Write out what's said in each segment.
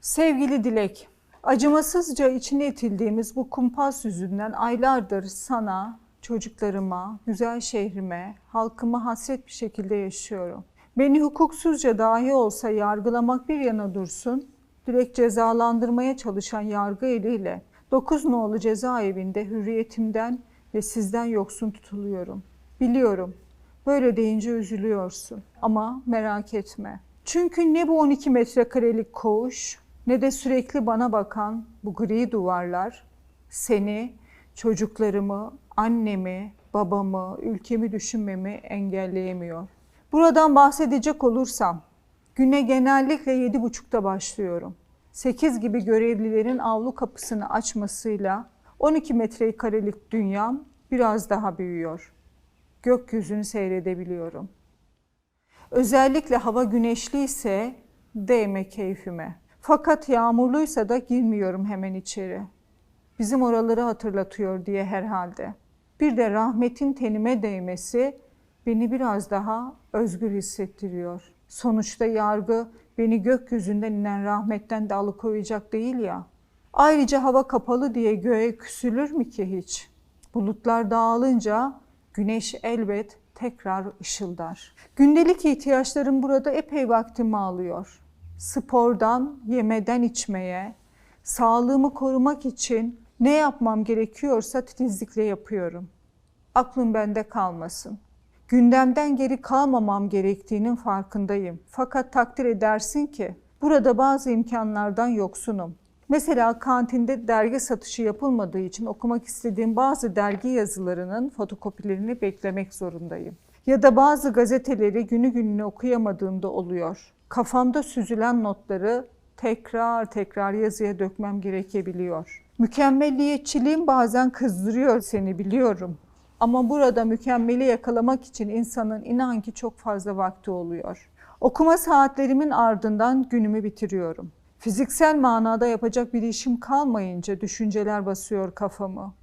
Sevgili Dilek, acımasızca içine itildiğimiz bu kumpas yüzünden aylardır sana, çocuklarıma, güzel şehrime, halkıma hasret bir şekilde yaşıyorum. Beni hukuksuzca dahi olsa yargılamak bir yana dursun, Dilek cezalandırmaya çalışan yargı eliyle 9 nolu cezaevinde hürriyetimden ve sizden yoksun tutuluyorum. Biliyorum, böyle deyince üzülüyorsun ama merak etme. Çünkü ne bu 12 metrekarelik koğuş ne de sürekli bana bakan bu gri duvarlar seni, çocuklarımı, annemi, babamı, ülkemi düşünmemi engelleyemiyor. Buradan bahsedecek olursam, güne genellikle yedi buçukta başlıyorum. 8 gibi görevlilerin avlu kapısını açmasıyla 12 metrekarelik dünyam biraz daha büyüyor. Gökyüzünü seyredebiliyorum. Özellikle hava güneşliyse değme keyfime. Fakat yağmurluysa da girmiyorum hemen içeri. Bizim oraları hatırlatıyor diye herhalde. Bir de rahmetin tenime değmesi beni biraz daha özgür hissettiriyor. Sonuçta yargı beni gökyüzünden inen rahmetten de alıkoyacak değil ya. Ayrıca hava kapalı diye göğe küsülür mü ki hiç? Bulutlar dağılınca güneş elbet tekrar ışıldar. Gündelik ihtiyaçlarım burada epey vaktimi alıyor. Spordan, yemeden içmeye, sağlığımı korumak için ne yapmam gerekiyorsa titizlikle yapıyorum. Aklım bende kalmasın. Gündemden geri kalmamam gerektiğinin farkındayım. Fakat takdir edersin ki burada bazı imkanlardan yoksunum. Mesela kantinde dergi satışı yapılmadığı için okumak istediğim bazı dergi yazılarının fotokopilerini beklemek zorundayım. Ya da bazı gazeteleri günü gününe okuyamadığımda oluyor. Kafamda süzülen notları tekrar tekrar yazıya dökmem gerekebiliyor. Mükemmelliyetçiliğim bazen kızdırıyor seni biliyorum. Ama burada mükemmeli yakalamak için insanın inan ki çok fazla vakti oluyor. Okuma saatlerimin ardından günümü bitiriyorum. Fiziksel manada yapacak bir işim kalmayınca düşünceler basıyor kafamı.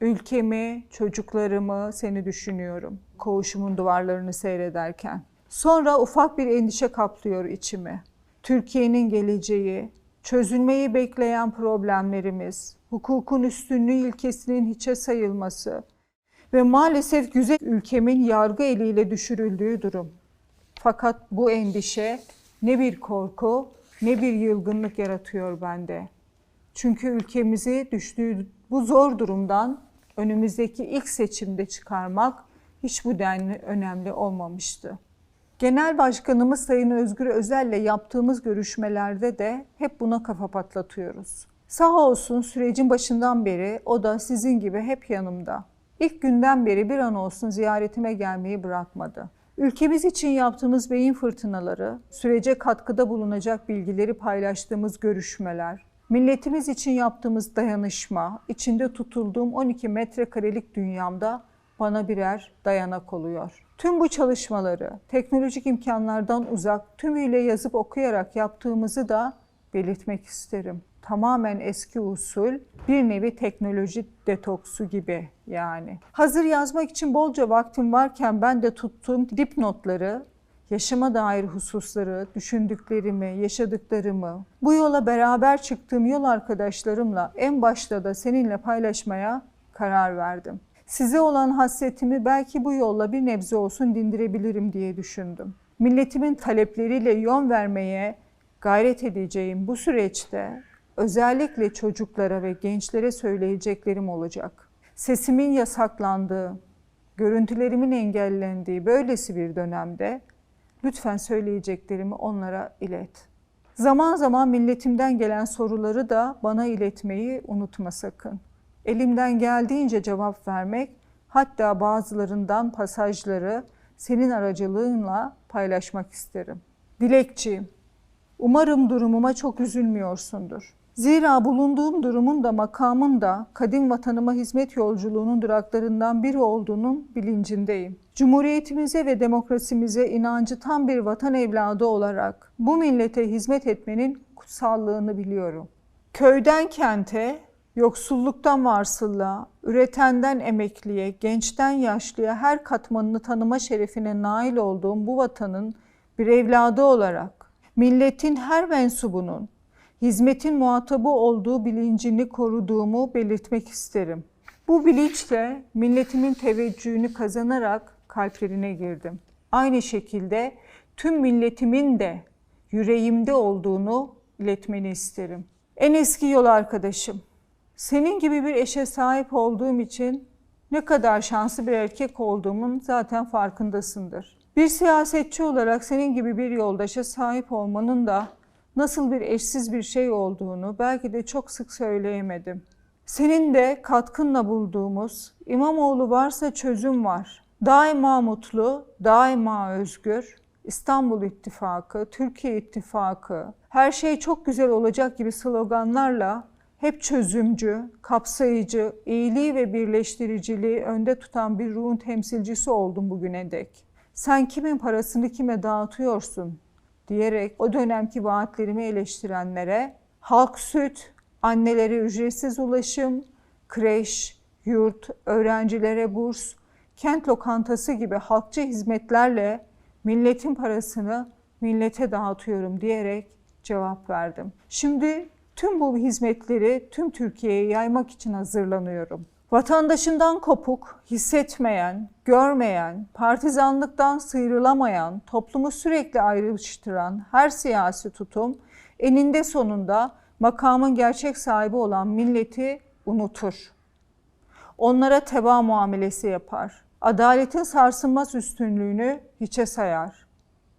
Ülkemi, çocuklarımı, seni düşünüyorum. Koğuşumun duvarlarını seyrederken. Sonra ufak bir endişe kaplıyor içimi. Türkiye'nin geleceği, çözülmeyi bekleyen problemlerimiz, hukukun üstünlüğü ilkesinin hiçe sayılması ve maalesef güzel ülkemin yargı eliyle düşürüldüğü durum. Fakat bu endişe ne bir korku ne bir yılgınlık yaratıyor bende. Çünkü ülkemizi düştüğü bu zor durumdan önümüzdeki ilk seçimde çıkarmak hiç bu denli önemli olmamıştı. Genel Başkanımız Sayın Özgür Özel'le yaptığımız görüşmelerde de hep buna kafa patlatıyoruz. Sağ olsun sürecin başından beri o da sizin gibi hep yanımda. İlk günden beri bir an olsun ziyaretime gelmeyi bırakmadı. Ülkemiz için yaptığımız beyin fırtınaları, sürece katkıda bulunacak bilgileri paylaştığımız görüşmeler, milletimiz için yaptığımız dayanışma, içinde tutulduğum 12 metrekarelik dünyamda bana birer dayanak oluyor. Tüm bu çalışmaları teknolojik imkanlardan uzak, tümüyle yazıp okuyarak yaptığımızı da belirtmek isterim. Tamamen eski usul, bir nevi teknoloji detoksu gibi yani. Hazır yazmak için bolca vaktim varken ben de tuttuğum dipnotları, yaşama dair hususları, düşündüklerimi, yaşadıklarımı, bu yola beraber çıktığım yol arkadaşlarımla en başta da seninle paylaşmaya karar verdim. Size olan hasretimi belki bu yolla bir nebze olsun dindirebilirim diye düşündüm. Milletimin talepleriyle yön vermeye gayret edeceğim bu süreçte özellikle çocuklara ve gençlere söyleyeceklerim olacak. Sesimin yasaklandığı, görüntülerimin engellendiği böylesi bir dönemde lütfen söyleyeceklerimi onlara ilet. Zaman zaman milletimden gelen soruları da bana iletmeyi unutma sakın. Elimden geldiğince cevap vermek, hatta bazılarından pasajları senin aracılığınla paylaşmak isterim. Dilekçiyim. Umarım durumuma çok üzülmüyorsundur. Zira bulunduğum durumun da makamın da kadim vatanıma hizmet yolculuğunun duraklarından biri olduğunun bilincindeyim. Cumhuriyetimize ve demokrasimize inancı tam bir vatan evladı olarak bu millete hizmet etmenin kutsallığını biliyorum. Köyden kente, yoksulluktan varsıllığa, üretenden emekliye, gençten yaşlıya her katmanını tanıma şerefine nail olduğum bu vatanın bir evladı olarak milletin her mensubunun hizmetin muhatabı olduğu bilincini koruduğumu belirtmek isterim. Bu bilinçle milletimin teveccühünü kazanarak kalplerine girdim. Aynı şekilde tüm milletimin de yüreğimde olduğunu iletmeni isterim. En eski yol arkadaşım, senin gibi bir eşe sahip olduğum için ne kadar şanslı bir erkek olduğumun zaten farkındasındır. Bir siyasetçi olarak senin gibi bir yoldaşa sahip olmanın da nasıl bir eşsiz bir şey olduğunu belki de çok sık söyleyemedim. Senin de katkınla bulduğumuz İmamoğlu varsa çözüm var. Daima mutlu, daima özgür, İstanbul İttifakı, Türkiye İttifakı, her şey çok güzel olacak gibi sloganlarla hep çözümcü, kapsayıcı, iyiliği ve birleştiriciliği önde tutan bir ruhun temsilcisi oldum bugüne dek. Sen kimin parasını kime dağıtıyorsun diyerek o dönemki vaatlerimi eleştirenlere halk süt, annelere ücretsiz ulaşım, kreş, yurt, öğrencilere burs, kent lokantası gibi halkçı hizmetlerle milletin parasını millete dağıtıyorum diyerek cevap verdim. Şimdi tüm bu hizmetleri tüm Türkiye'ye yaymak için hazırlanıyorum. Vatandaşından kopuk, hissetmeyen, görmeyen, partizanlıktan sıyrılamayan, toplumu sürekli ayrıştıran her siyasi tutum eninde sonunda makamın gerçek sahibi olan milleti unutur. Onlara teba muamelesi yapar. Adaletin sarsılmaz üstünlüğünü hiçe sayar.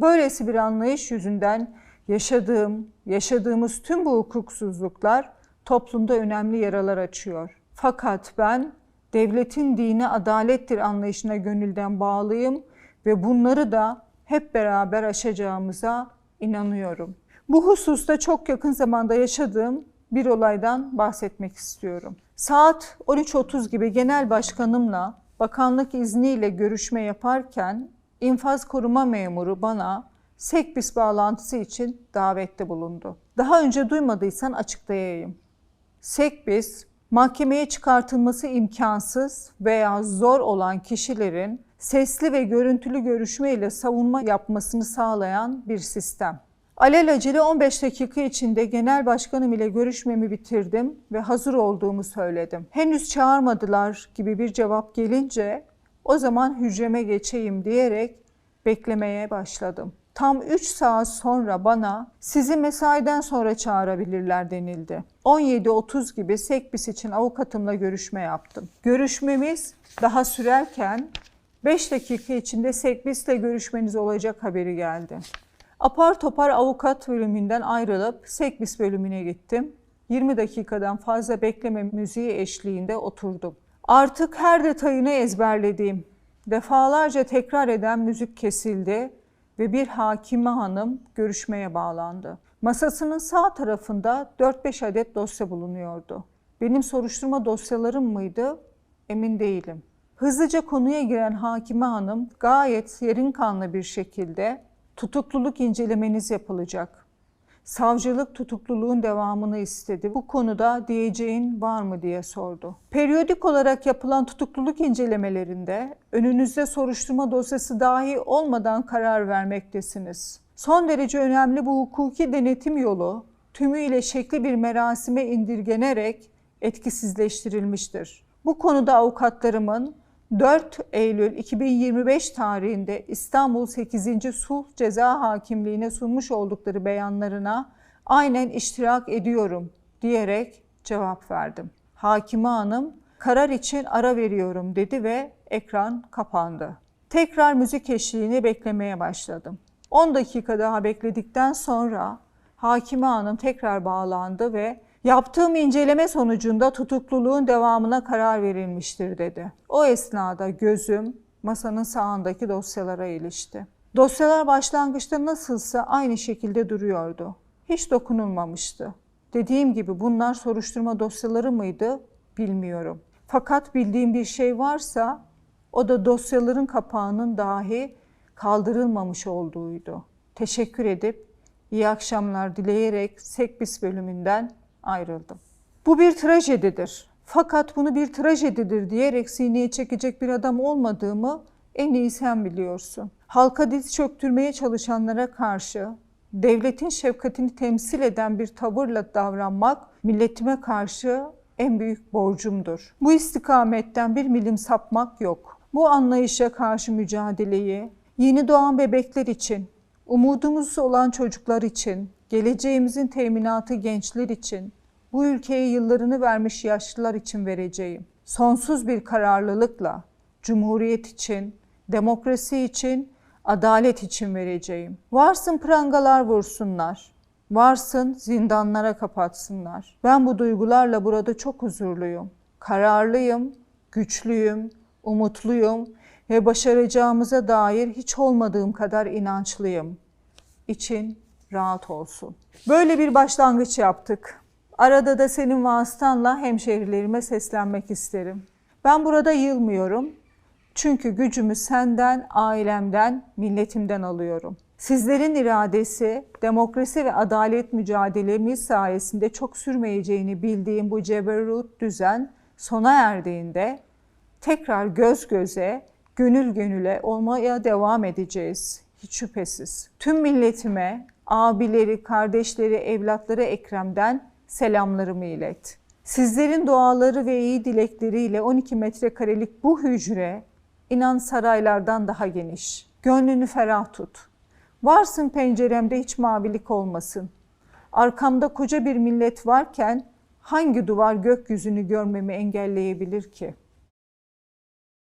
Böylesi bir anlayış yüzünden yaşadığım, yaşadığımız tüm bu hukuksuzluklar toplumda önemli yaralar açıyor. Fakat ben devletin dini adalettir anlayışına gönülden bağlıyım ve bunları da hep beraber aşacağımıza inanıyorum. Bu hususta çok yakın zamanda yaşadığım bir olaydan bahsetmek istiyorum. Saat 13.30 gibi genel başkanımla bakanlık izniyle görüşme yaparken infaz koruma memuru bana Sekbis bağlantısı için davette bulundu. Daha önce duymadıysan açıklayayım. Sekbis, mahkemeye çıkartılması imkansız veya zor olan kişilerin sesli ve görüntülü görüşme ile savunma yapmasını sağlayan bir sistem. Alelacele 15 dakika içinde genel başkanım ile görüşmemi bitirdim ve hazır olduğumu söyledim. Henüz çağırmadılar gibi bir cevap gelince o zaman hücreme geçeyim diyerek beklemeye başladım. Tam 3 saat sonra bana sizi mesaiden sonra çağırabilirler denildi. 17.30 gibi Sekbis için avukatımla görüşme yaptım. Görüşmemiz daha sürerken 5 dakika içinde Sekbis'le görüşmeniz olacak haberi geldi. Apar topar avukat bölümünden ayrılıp Sekbis bölümüne gittim. 20 dakikadan fazla bekleme müziği eşliğinde oturdum. Artık her detayını ezberlediğim, defalarca tekrar eden müzik kesildi ve bir hakime hanım görüşmeye bağlandı. Masasının sağ tarafında 4-5 adet dosya bulunuyordu. Benim soruşturma dosyalarım mıydı? Emin değilim. Hızlıca konuya giren hakime hanım gayet yerin kanlı bir şekilde tutukluluk incelemeniz yapılacak. Savcılık tutukluluğun devamını istedi. Bu konuda diyeceğin var mı diye sordu. Periyodik olarak yapılan tutukluluk incelemelerinde önünüzde soruşturma dosyası dahi olmadan karar vermektesiniz. Son derece önemli bu hukuki denetim yolu tümüyle şekli bir merasime indirgenerek etkisizleştirilmiştir. Bu konuda avukatlarımın 4 Eylül 2025 tarihinde İstanbul 8. Sulh Ceza Hakimliğine sunmuş oldukları beyanlarına aynen iştirak ediyorum diyerek cevap verdim. Hakime Hanım karar için ara veriyorum dedi ve ekran kapandı. Tekrar müzik eşliğini beklemeye başladım. 10 dakika daha bekledikten sonra Hakime Hanım tekrar bağlandı ve Yaptığım inceleme sonucunda tutukluluğun devamına karar verilmiştir dedi. O esnada gözüm masanın sağındaki dosyalara ilişti. Dosyalar başlangıçta nasılsa aynı şekilde duruyordu. Hiç dokunulmamıştı. Dediğim gibi bunlar soruşturma dosyaları mıydı bilmiyorum. Fakat bildiğim bir şey varsa o da dosyaların kapağının dahi kaldırılmamış olduğuydu. Teşekkür edip iyi akşamlar dileyerek Sekbis bölümünden ayrıldım. Bu bir trajedidir. Fakat bunu bir trajedidir diyerek sineye çekecek bir adam olmadığımı en iyi sen biliyorsun. Halka diz çöktürmeye çalışanlara karşı devletin şefkatini temsil eden bir tavırla davranmak milletime karşı en büyük borcumdur. Bu istikametten bir milim sapmak yok. Bu anlayışa karşı mücadeleyi yeni doğan bebekler için, umudumuz olan çocuklar için, geleceğimizin teminatı gençler için, bu ülkeye yıllarını vermiş yaşlılar için vereceğim. Sonsuz bir kararlılıkla cumhuriyet için, demokrasi için, adalet için vereceğim. Varsın prangalar vursunlar. Varsın zindanlara kapatsınlar. Ben bu duygularla burada çok huzurluyum. Kararlıyım, güçlüyüm, umutluyum ve başaracağımıza dair hiç olmadığım kadar inançlıyım. İçin rahat olsun. Böyle bir başlangıç yaptık. Arada da senin vasıtanla hemşehrilerime seslenmek isterim. Ben burada yılmıyorum. Çünkü gücümü senden, ailemden, milletimden alıyorum. Sizlerin iradesi, demokrasi ve adalet mücadelemiz sayesinde çok sürmeyeceğini bildiğim bu ceberut düzen sona erdiğinde tekrar göz göze, gönül gönüle olmaya devam edeceğiz. Hiç şüphesiz. Tüm milletime, abileri, kardeşleri, evlatları Ekrem'den selamlarımı ilet. Sizlerin duaları ve iyi dilekleriyle 12 metrekarelik bu hücre inan saraylardan daha geniş. Gönlünü ferah tut. Varsın penceremde hiç mavilik olmasın. Arkamda koca bir millet varken hangi duvar gökyüzünü görmemi engelleyebilir ki?